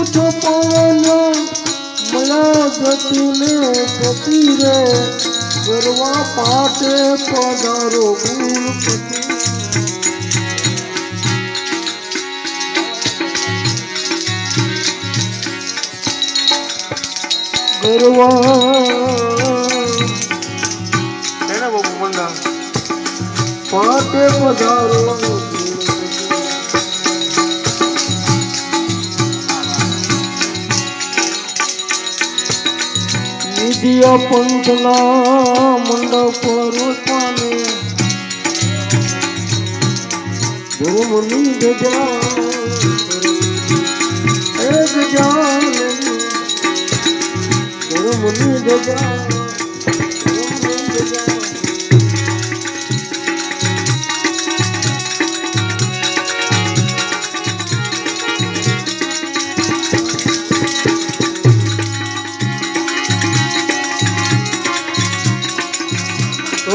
મીઠો પવન. મલાગતીને પતિ રે ગરવા પાટે પધારો ગુણપતિ ગરવા. પાટે પધારો. નિધિયા પંથના મંડપ રૂપાને ધર્મની ગજા એ ગજા ધર્મની ગજા ધર્મની ગજા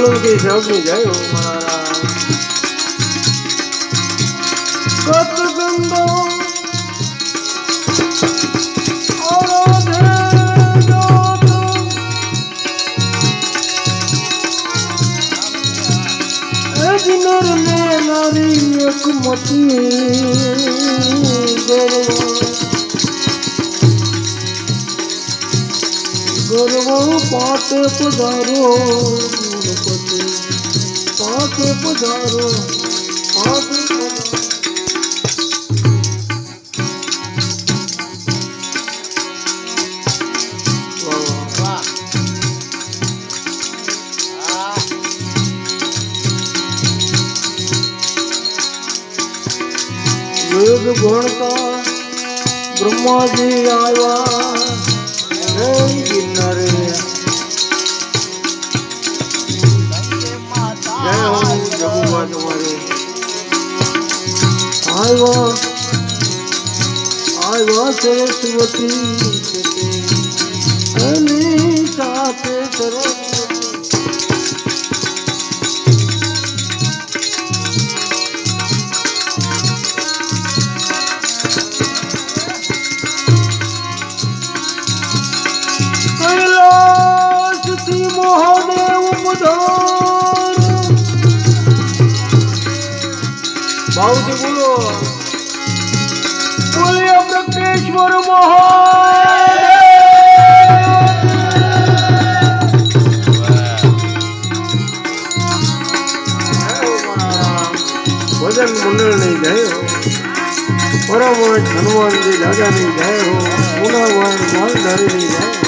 સોલંકી સાહેબની જય મારા મતી ગર્વ. પાટે પધારો. પાટે પધારો વાહ. વેદ ભણતા બ્રહ્માજી આવ્યા. ગિરનારે. તમારી. આવ્યા. આવ્યા સરસ્વતી એની સાથે સરસ્વતી ભાવથી બોલો. બોલ્યા પ્રજ્ઞેશ્વર ભજન મંડળની જય હો. પરમહંસ હનુમાનજી દાદાની જય હો. પુનાવાણ માલધારીની જય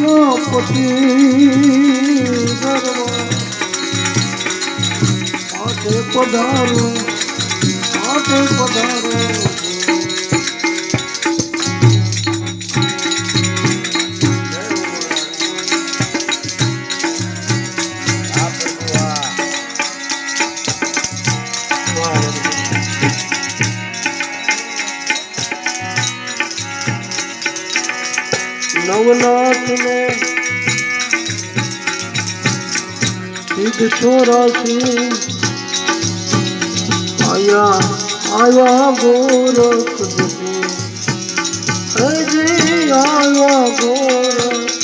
ના પતિ આતે પધારો સિદ્ધ ચોરાસી. આયા આયા ગોરખ હજી આયા ગોરખ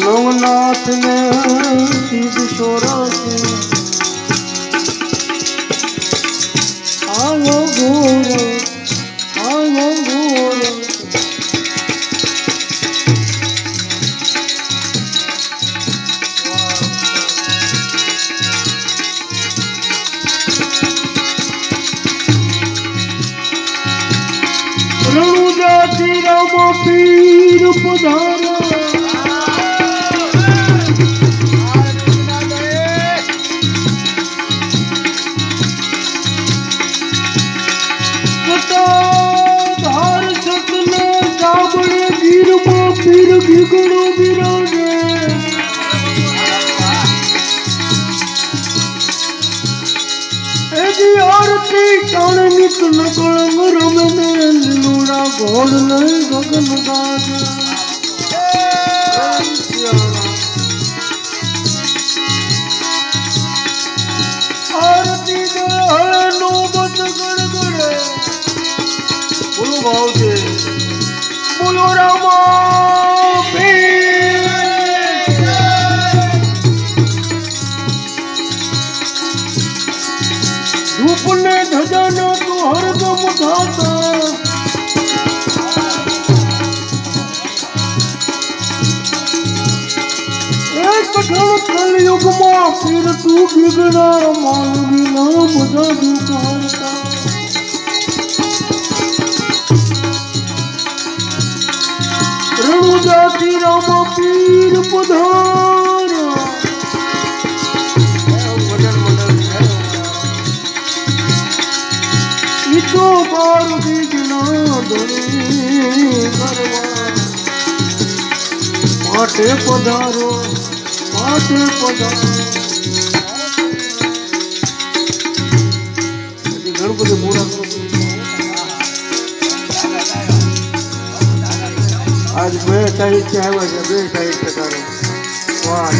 નવનાથ ને સિદ્ધ ચોરાસી. આયો ગોરો રણુજાતિ રામ પીર પધારા કૃષ્ણ કળંગ રમે ને લીલુડા ઘોડ લઈ ગગન આરતી દે બત ગડગડે બોલો ભાવજી હરદમ ધાતા એક ક્ષણ કલયુગમાં પીર તું બીગડા માનવી ના બધા દુકારતા રણુજાતિ રામ પીર પધારા બાર બીજના માટે પધારો માટે પધારો ગણપતિ પૂરા આજ બે સાહિત્ય આવ્યા છે બે સાહિત્યકારો વાહ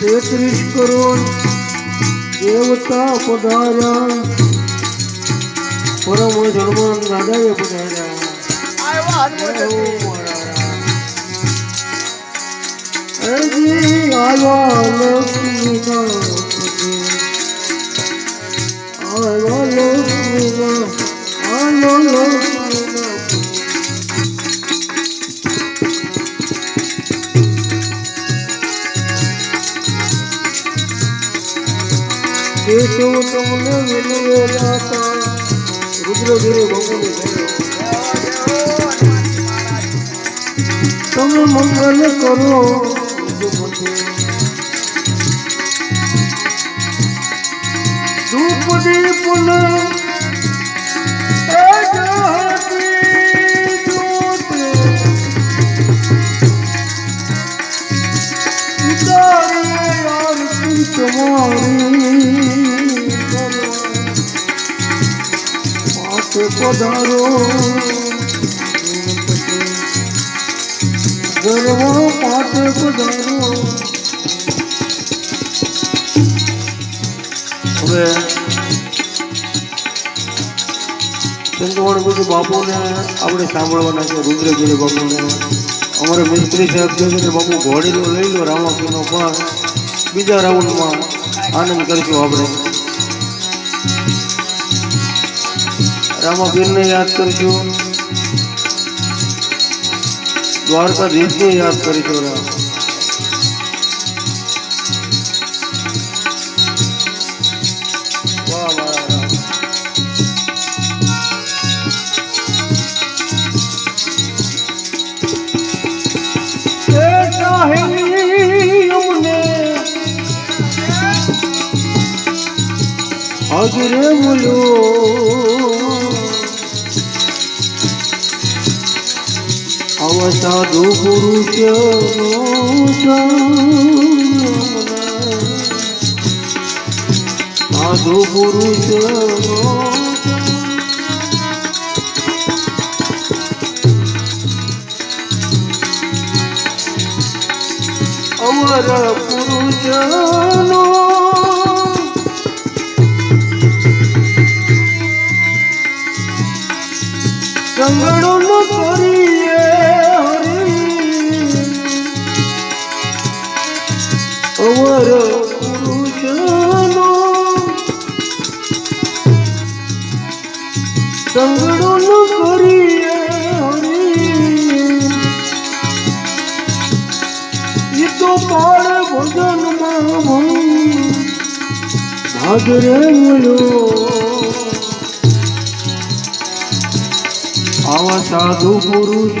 તેત્રીસ કરોડ દેવતા પધાર્યા. પરમ હનુમાન દાદાએ પધાર્યા. આવ્યા લક્ષ્મીના આવ્યા લક્ષ્મીના કેશવ તમને વિનવે જાતા રુદ્રગીરી ભગવાન તમે મંગલ કરો ધૂપ દીપ ને પધારો ગરવો પાટે પધારો હવે આપણે સાંભળવાના છે રુદ્રગીરી બાપુને. અમારે મિસ્ત્રી સાહેબ કહે છે કે બાપુ ઘોડીનો લઈ લો રામાપીનો પણ બીજા રાઉન્ડમાં આનંદ કરીશું આપણે. રામાપીરને યાદ કરીશું દ્વારકાધીશને યાદ કરીશું રામ. હજરે બોલ્યો સાધુ પુરુષ સાધુ પુરુષ અવર પુરુષ સંગણો અવર પુરુષનો સંગણો ન કરીએ હરી ઈ તો પાડે ભજનમાં આવા સાધુ પુરુષ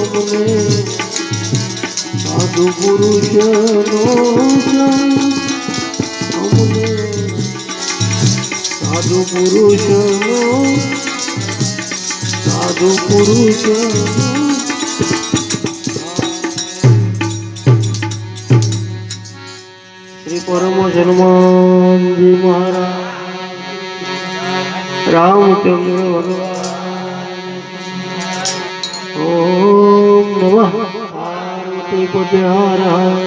પુરુષ મીરાબાઈ ગાવે પ્રભુજી ગિરિધરનો રે મળ્યો મને સાધુ પુરુષનો અમને સાધુ પુરુષનો સાધુ पुजारा